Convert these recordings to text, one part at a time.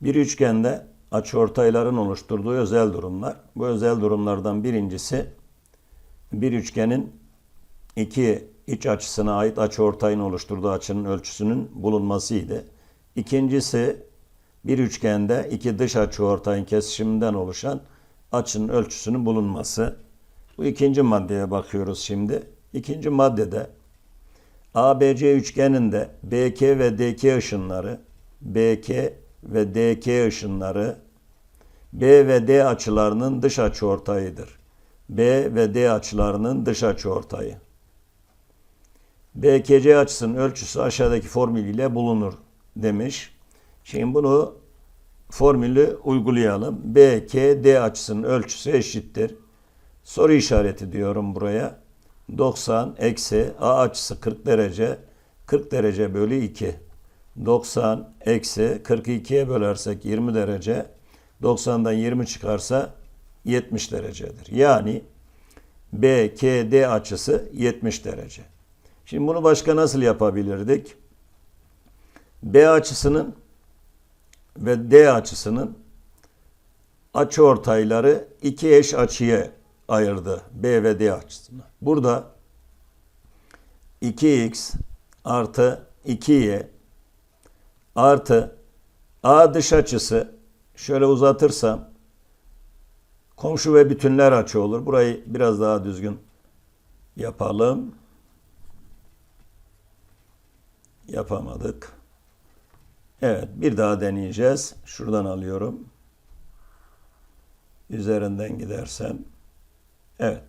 Bir üçgende açıortayların oluşturduğu özel durumlar. Bu özel durumlardan birincisi bir üçgenin iki iç açısına ait açıortayın oluşturduğu açının ölçüsünün bulunmasıydı. İkincisi bir üçgende iki dış açıortayın kesişiminden oluşan açının ölçüsünün bulunması. Bu ikinci maddeye bakıyoruz şimdi. İkinci maddede ABC üçgeninde BK ve DK ışınları, BK ve DK ışınları B ve D açılarının dış açıortayıdır. B ve D açılarının dış açıortayı. BKC açısının ölçüsü aşağıdaki formül ile bulunur demiş. Şimdi bunu formülü uygulayalım. BKD açısının ölçüsü eşittir. Soru işareti diyorum buraya. 90 eksi A açısı 40 derece. 40 derece bölü 2. 90 eksi 42'ye bölersek 20 derece. 90'dan 20 çıkarsa 70 derecedir. Yani BKD açısı 70 derece. Şimdi bunu başka nasıl yapabilirdik? B açısının ve D açısının açıortayları iki eş açıya ayırdı. B ve D açısını. Burada 2x artı 2y artı A dış açısı şöyle uzatırsam komşu ve bütünler açı olur. Burayı biraz daha düzgün yapalım. Yapamadık. Evet, bir daha deneyeceğiz. Şuradan alıyorum. Üzerinden gidersem. Evet.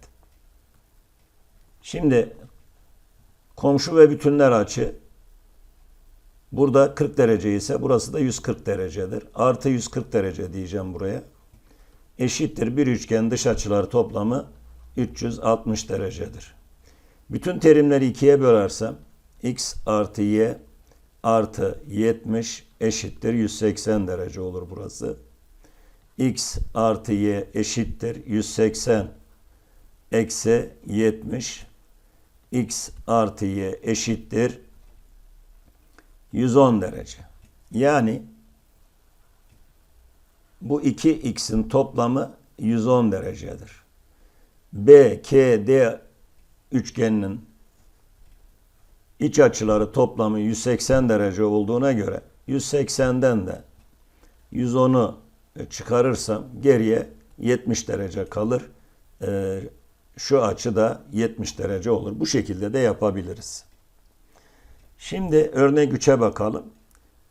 Şimdi komşu ve bütünler açı burada 40 derece ise burası da 140 derecedir. Artı 140 derece diyeceğim buraya. Eşittir bir üçgen dış açıları toplamı 360 derecedir. Bütün terimleri ikiye bölersem x artı y artı 70 eşittir 180 derece olur burası. x artı y eşittir 180 eksi 70 x artı y eşittir 110 derece. Yani bu iki x'in toplamı 110 derecedir. B, K, D üçgeninin iç açıları toplamı 180 derece olduğuna göre 180'den de 110'u çıkarırsam geriye 70 derece kalır. Ee, şu açı da 70 derece olur. Bu şekilde de yapabiliriz. Şimdi örnek 3'e bakalım.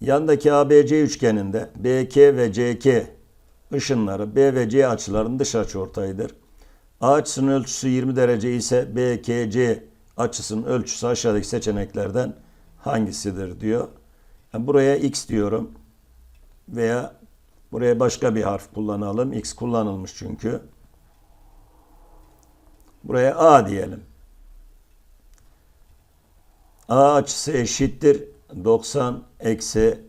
Yandaki ABC üçgeninde BK ve CK ışınları B ve C açılarının dış açıortayıdır. A açısının ölçüsü 20 derece ise BKC açısının ölçüsü aşağıdaki seçeneklerden hangisidir diyor. Yani buraya x diyorum veya buraya başka bir harf kullanalım. x kullanılmış çünkü. Buraya a diyelim. A açısı eşittir 90 eksi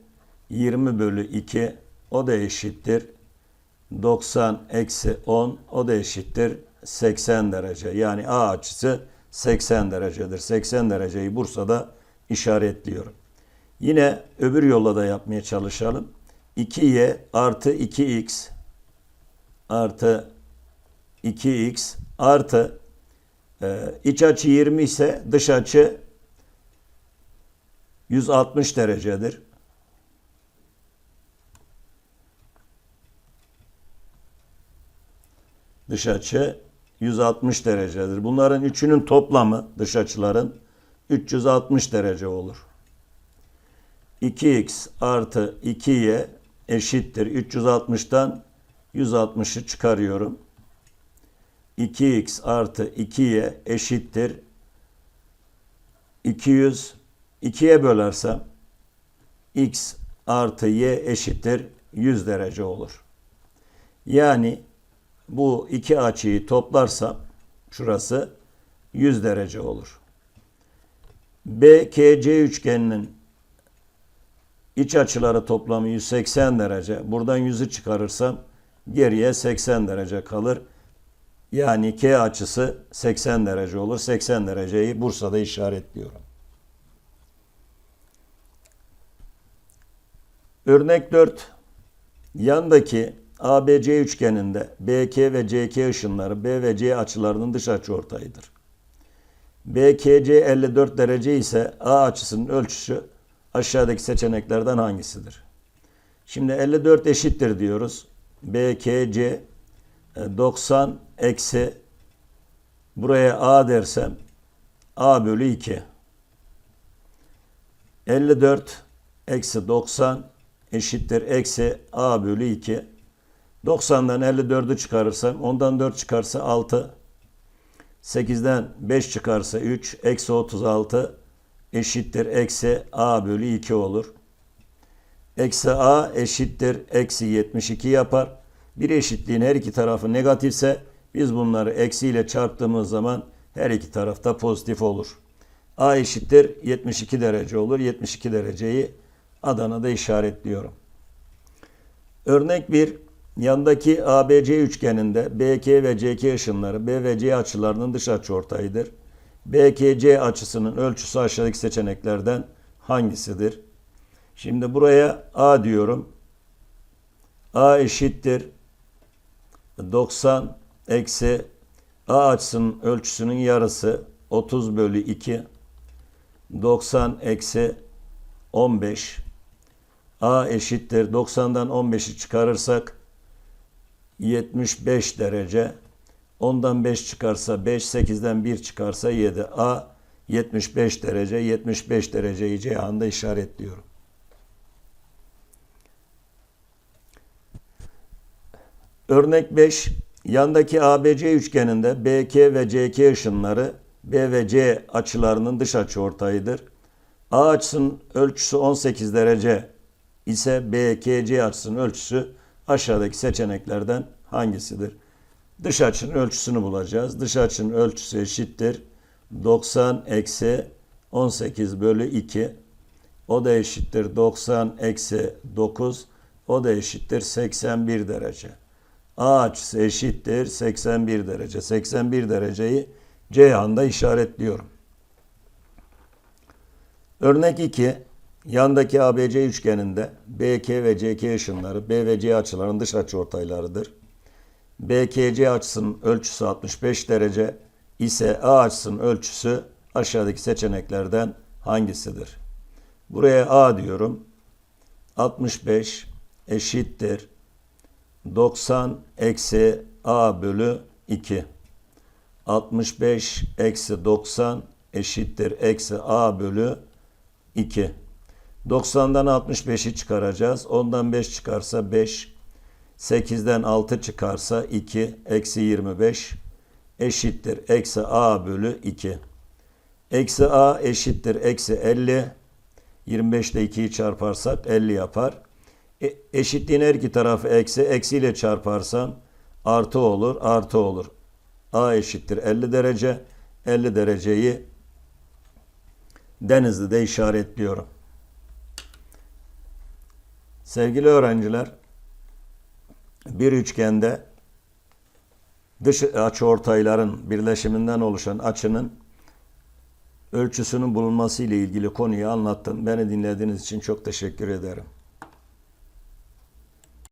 20 bölü 2 o da eşittir 90 eksi 10 o da eşittir 80 derece. Yani a açısı 80 derecedir. 80 dereceyi Bursa'da işaretliyorum. Yine öbür yolla da yapmaya çalışalım. 2y artı 2x artı 2x artı e, iç açı 20 ise dış açı 160 derecedir. Dış açı 160 derecedir. Bunların üçünün toplamı dış açıların 360 derece olur. 2x artı 2y eşittir. 360'tan 160'ı çıkarıyorum. 2x artı 2y eşittir. 200 2'ye bölersem x artı y eşittir 100 derece olur. Yani bu iki açıyı toplarsam şurası 100 derece olur. BKC üçgeninin iç açıları toplamı 180 derece. Buradan 100'ü çıkarırsam geriye 80 derece kalır. Yani K açısı 80 derece olur. 80 dereceyi Bursa'da işaretliyorum. Örnek 4. Yandaki ABC üçgeninde BK ve CK ışınları B ve C açılarının dış açıortayıdır. BKC 54 derece ise A açısının ölçüsü aşağıdaki seçeneklerden hangisidir? Şimdi 54 eşittir diyoruz. BKC e, 90 eksi buraya A dersem A bölü 2. 54 eksi 90 eşittir eksi A bölü 2. 90'dan 54'ü çıkarırsam ondan 4 çıkarsa 6. 8'den 5 çıkarsa 3. Eksi 36 eşittir eksi A bölü 2 olur. Eksi A eşittir eksi 72 yapar. Bir eşitliğin her iki tarafı negatifse biz bunları eksiyle çarptığımız zaman her iki tarafta pozitif olur. A eşittir 72 derece olur. 72 dereceyi Adana'da işaretliyorum. Örnek 1. Yandaki ABC üçgeninde BK ve CK ışınları B ve C açılarının dış açıortayıdır. BKC açısının ölçüsü aşağıdaki seçeneklerden hangisidir? Şimdi buraya A diyorum. A eşittir 90 eksi A açısının ölçüsünün yarısı 30 bölü 2 90 eksi 15 A eşittir 90'dan 15'i çıkarırsak 75 derece 10'dan 5 çıkarsa 5 8'den 1 çıkarsa 7 A 75 derece 75 dereceyi Ceyhan'da işaretliyorum. Örnek 5. Yandaki ABC üçgeninde BK ve CK ışınları B ve C açılarının dış açıortayıdır. A açısının ölçüsü 18 derece ise BKC açısının ölçüsü aşağıdaki seçeneklerden hangisidir? Dış açının ölçüsünü bulacağız. Dış açının ölçüsü eşittir. 90 eksi 18 bölü 2. O da eşittir 90 eksi 9. O da eşittir 81 derece. A açısı eşittir 81 derece. 81 dereceyi Ceyhan'da işaretliyorum. Örnek 2. Yandaki ABC üçgeninde BK ve CK ışınları B ve C açılarının dış açıortaylarıdır. BKC açısının ölçüsü 65 derece ise A açısının ölçüsü aşağıdaki seçeneklerden hangisidir? Buraya A diyorum. 65 eşittir 90 eksi A bölü 2. 65 eksi 90 eşittir eksi A bölü 2. 90'dan 65'i çıkaracağız. Ondan 5 çıkarsa 5. 8'den 6 çıkarsa 2. Eksi 25 eşittir eksi A bölü 2. Eksi A eşittir eksi 50. 25 ile 2'yi çarparsak 50 yapar. E, eşitliğin her iki tarafı eksi. Eksiyle çarparsam artı olur. Artı olur. A eşittir 50 derece. 50 dereceyi Denizli'de işaretliyorum. Sevgili öğrenciler, bir üçgende dış açıortayların birleşiminden oluşan açının ölçüsünün bulunması ile ilgili konuyu anlattım. Beni dinlediğiniz için çok teşekkür ederim.